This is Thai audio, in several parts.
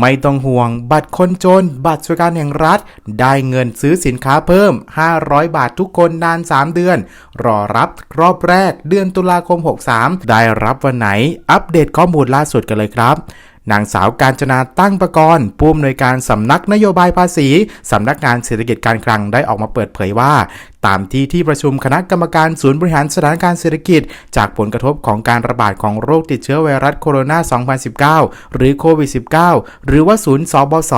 ไม่ต้องห่วง บัตรคนจน บัตรสวัสดิการแห่งรัฐ ได้เงินซื้อสินค้าเพิ่ม 500 บาททุกคนนาน 3 เดือน รอรับรอบแรกเดือนตุลาคม 63 ได้รับวันไหน อัปเดตข้อมูลล่าสุดกันเลยครับนางสาวการจนาตั้งประกรณ์ผู้อำนวยการสำนักนโยบายภาษี สำนักงานเศรษฐกิจการคลังได้ออกมาเปิดเผยว่า ตามที่ที่ประชุมคณะกรรมการศูนย์บริหารสถานการณ์เศรษฐกิจ จากผลกระทบของการระบาดของโรคติดเชื้อไวรัสโคโรนา 2019 หรือโควิด -19 หรือว่าศูนย์สบศ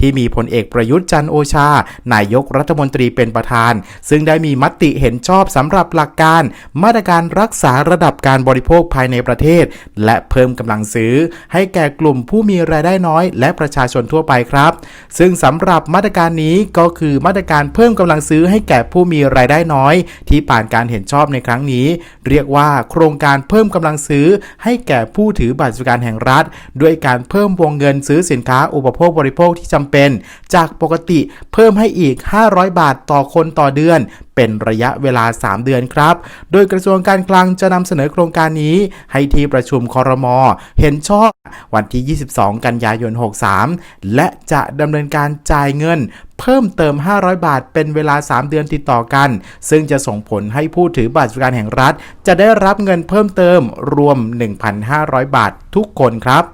ที่มีพลเอกประยุทธ์จันโอชา นายกรัฐมนตรีเป็นประธาน ซึ่งได้มีมติเห็นชอบสำหรับหลักการ มาตรการรักษาระดับการบริโภคภายในประเทศ และเพิ่มกำลังซื้อ ให้แก่กลุ่มผู้มีรายได้น้อย และประชาชนทั่วไปครับ ซึ่งสำหรับมาตรการนี้ก็คือมาตรการเพิ่มกำลังซื้อให้แก่ผู้มีรายได้น้อย ที่ผ่านการเห็นชอบในครั้งนี้ เรียกว่าโครงการเพิ่มกำลังซื้อ ให้แก่ผู้ถือบัตรสวัสดิการแห่งรัฐ ด้วยการเพิ่มวงเงินซื้อสินค้าอุปโภคบริโภคที่จำเป็น จากปกติเพิ่มให้อีก 500 บาทต่อคนต่อเดือน เป็นระยะเวลา 3 เดือนครับ โดยกระทรวงการคลังจะนำเสนอโครงการนี้ ให้ที่ประชุมคอรมอเห็นชอบวันที่ 22 กันยายน 63 และจะดำเนินการจ่ายเงินเพิ่มเติม 500 บาท เป็นเวลา 3 เดือนติดต่อกัน ซึ่งจะส่งผลให้ผู้ถือบัตรสวัสดิการแห่งรัฐ จะได้รับเงินเพิ่มเติมรวม 1,500 บาททุกคนครับ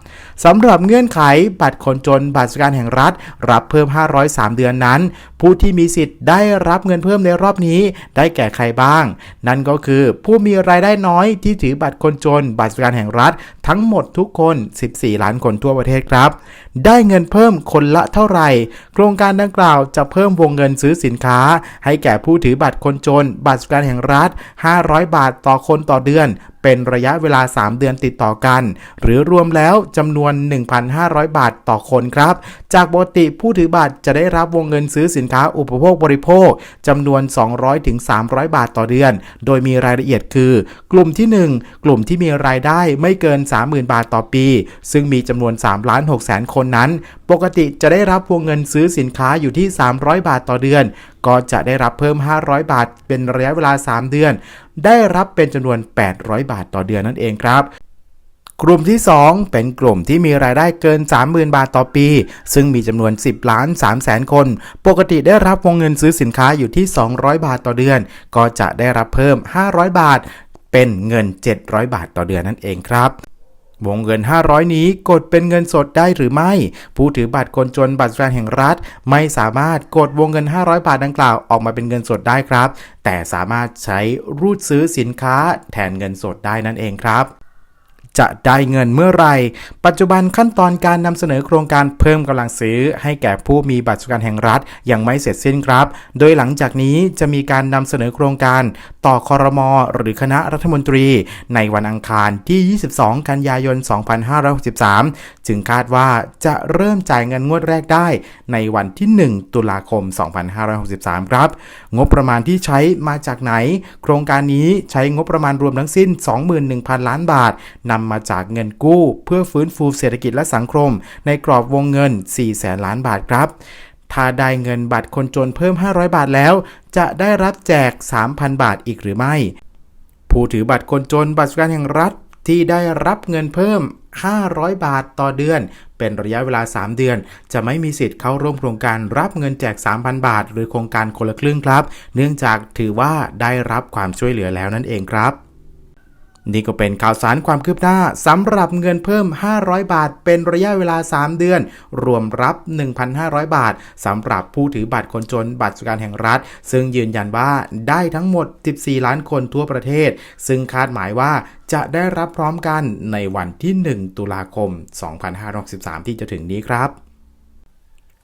สำหรับเงื่อนไขบัตรคนจนบัตรสวัสดิการแห่งรัฐ รับเพิ่ม 503 เดือนนั้น ผู้ที่มีสิทธิ์ได้รับเงินเพิ่มในรอบนี้ ได้แก่ใครบ้าง นั่นก็คือผู้มีรายได้น้อยที่ถือบัตรคนจน บัตรสวัสดิการแห่งรัฐ ทั้งหมดทุกคน 14 ล้านคนทั่วประเทศครับ ได้เงินเพิ่มคนละเท่าไหร่ โครงการดังกล่าวจะเพิ่มวงเงินซื้อสินค้า ให้แก่ผู้ถือบัตรคนจน บัตรสวัสดิการแห่งรัฐ 500 บาทต่อคนต่อเดือน เป็นระยะเวลา 3 เดือนติดต่อกัน หรือรวมแล้วจำนวน1,500 บาทต่อคนครับ จากปกติผู้ถือบัตรจะได้รับวงเงินซื้อสินค้าอุปโภคบริโภคจำนวน 200-300 บาทต่อเดือน โดยมีรายละเอียดคือ กลุ่มที่ 1 กลุ่มที่มีรายได้ไม่เกิน 30,000 บาทต่อปี ซึ่งมีจำนวน3ล้าน6แสนคนนั้น ปกติจะได้รับวงเงินซื้อสินค้าอยู่ที่ 300 บาทต่อเดือน ก็จะได้รับเพิ่ม 500 บาท เป็นระยะเวลา 3 เดือน ได้รับเป็นจำนวน 800 บาทต่อเดือนนั่นเองครับ กลุ่มที่ 2 เป็นกลุ่มที่มีรายได้เกิน 30,000 บาทต่อปี ซึ่งมีจำนวน 10 ล้าน3แสนคน ปกติได้รับวงเงินซื้อสินค้าอยู่ที่ 200 บาทต่อเดือน ก็จะได้รับเพิ่ม 500 บาท เป็นเงิน 700 บาทต่อเดือนนั่นเองครับวงเงิน 500 นี้กดเป็นเงินสดได้หรือไม่ ผู้ถือบัตรคนจนบัตรสวัสดิการแห่งรัฐ ไม่สามารถกดวงเงิน 500 บาทดังกล่าวออกมาเป็นเงินสดได้ครับ แต่สามารถใช้รูดซื้อสินค้าแทนเงินสดได้นั่นเองครับ จะได้เงินเมื่อไร ปัจจุบันขั้นตอนการนำเสนอโครงการเพิ่มกำลังซื้อ ให้แก่ผู้มีบัตรสวัสดิการแห่งรัฐยังไม่เสร็จสิ้นครับ โดยหลังจากนี้จะมีการนำเสนอโครงการต่อคอรมอหรือคณะรัฐมนตรี ในวันอังคารที่ 22 กันยายน 2563 จึงคาดว่าจะเริ่มจ่ายเงินงวดแรกได้ในวันที่ 1 ตุลาคม 2563 ครับ งบประมาณที่ใช้มาจากไหน โครงการนี้ใช้งบประมาณรวมทั้งสิ้น 21,000 ล้านบาทนำมาจากเงินกู้ เพื่อฟื้นฟูเศรษฐกิจและสังคม ในกรอบวงเงิน 4 แสนล้านบาทครับถ้าได้เงินบัตรคนจนเพิ่ม 500 บาทแล้ว จะได้รับแจก 3,000 บาทอีกหรือไม่ ผู้ถือบัตรคนจนบัตรสวัสดิการแห่งรัฐที่ได้รับเงินเพิ่ม 500 บาทต่อเดือน เป็นระยะเวลา 3 เดือน จะไม่มีสิทธิ์เข้าร่วมโครงการรับเงินแจก 3,000 บาท หรือโครงการคนละครึ่งครับ เนื่องจากถือว่าได้รับความช่วยเหลือแล้วนั่นเองครับ นี่ก็เป็นข่าวสารความคืบหน้าสำหรับเงินเพิ่ม 500 บาท เป็นระยะเวลา 3 เดือน รวมรับ 1,500 บาทสำหรับผู้ถือบัตรคนจนบัตรสวัสดิการแห่งรัฐ ซึ่งยืนยันว่าได้ทั้งหมด 14 ล้านคนทั่วประเทศ ซึ่งคาดหมายว่าจะได้รับพร้อมกันในวันที่ 1 ตุลาคม 2563 ที่จะถึงนี้ครับ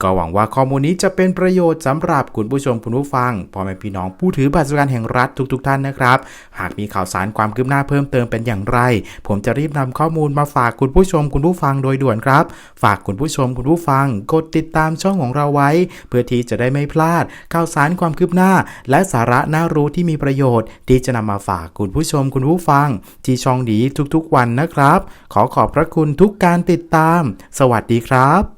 ก็หวังว่าข้อมูลนี้จะเป็นประโยชน์สำหรับคุณผู้ชมคุณผู้ฟังพ่อแม่พี่น้องผู้ถือบัตรสวัสดิการแห่งรัฐทุกๆทท่านนะครับ หากมีข่าวสารความคืบหน้าเพิ่มเติมเป็นอย่างไร ผมจะรีบนำข้อมูลมาฝากคุณผู้ชมคุณผู้ฟังโดยด่วนครับ ฝากคุณผู้ชมคุณผู้ฟัง กดติดตามช่องของเราไว้ เพื่อที่จะได้ไม่พลาด ข่าวสารความคืบหน้า และสาระน่ารู้ที่มีประโยชน์ ที่จะนำมาฝากคุณผู้ชมคุณผู้ฟัง ที่ช่องดีทุกๆ วันนะครับ ขอขอบพระคุณทุกการติดตาม สวัสดีครับ